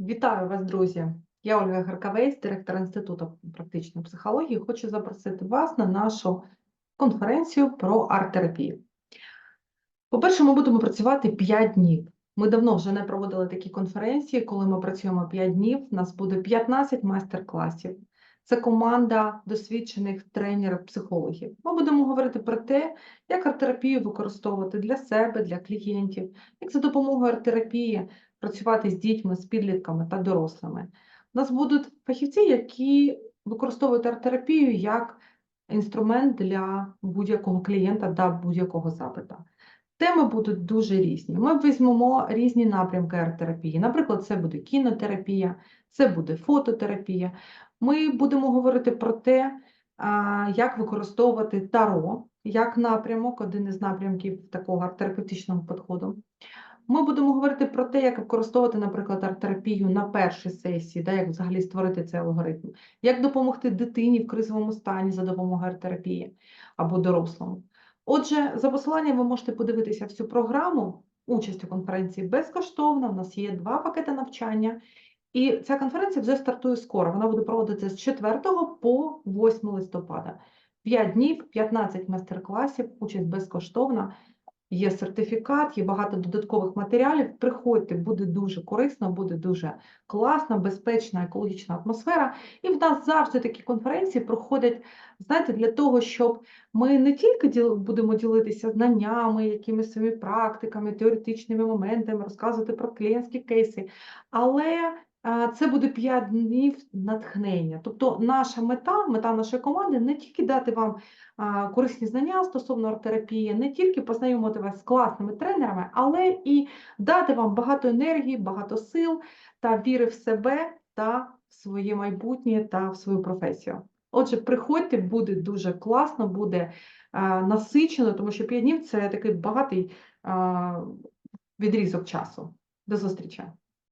Вітаю вас, друзі! Я Ольга Гаркавець, директор Інституту практичної психології. Хочу запросити вас на нашу конференцію про арт-терапію. По-перше, ми будемо працювати 5 днів. Ми давно вже не проводили такі конференції, коли ми працюємо 5 днів. У нас буде 15 майстер-класів. Це команда досвідчених тренерів-психологів. Ми будемо говорити про те, як арт-терапію використовувати для себе, для клієнтів, як за допомогою арт-терапії працювати з дітьми, з підлітками та дорослими. У нас будуть фахівці, які використовують арт-терапію як інструмент для будь-якого клієнта та будь-якого запита. Теми будуть дуже різні. Ми візьмемо різні напрямки арт-терапії. Наприклад, це буде кінотерапія, це буде фототерапія. Ми будемо говорити про те, як використовувати таро як напрямок, один із напрямків такого арт-терапевтичного підходу. Ми будемо говорити про те, як використовувати, наприклад, арт-терапію на першій сесії, да, як взагалі створити цей алгоритм, як допомогти дитині в кризовому стані за допомогою арт-терапії або дорослому. Отже, за посиланням ви можете подивитися всю програму. Участь у конференції безкоштовна. У нас є два пакети навчання, і ця конференція вже стартує скоро. Вона буде проводитися з 4 по 8 листопада. 5 днів, 15 майстер-класів, участь безкоштовна. Є сертифікат, є багато додаткових матеріалів. Приходьте, буде дуже корисно, буде дуже класна, безпечна, екологічна атмосфера. І в нас завжди такі конференції проходять, знаєте, для того, щоб ми не тільки будемо ділитися знаннями, якимись своїми практиками, теоретичними моментами, розказувати про клієнтські кейси, але це буде 5 днів натхнення. Тобто наша мета, мета нашої команди не тільки дати вам корисні знання стосовно арт-терапії, не тільки познайомити вас з класними тренерами, але і дати вам багато енергії, багато сил та віри в себе та в своє майбутнє та в свою професію. Отже, приходьте, буде дуже класно, буде насичено, тому що 5 днів це такий багатий відрізок часу. До зустрічі!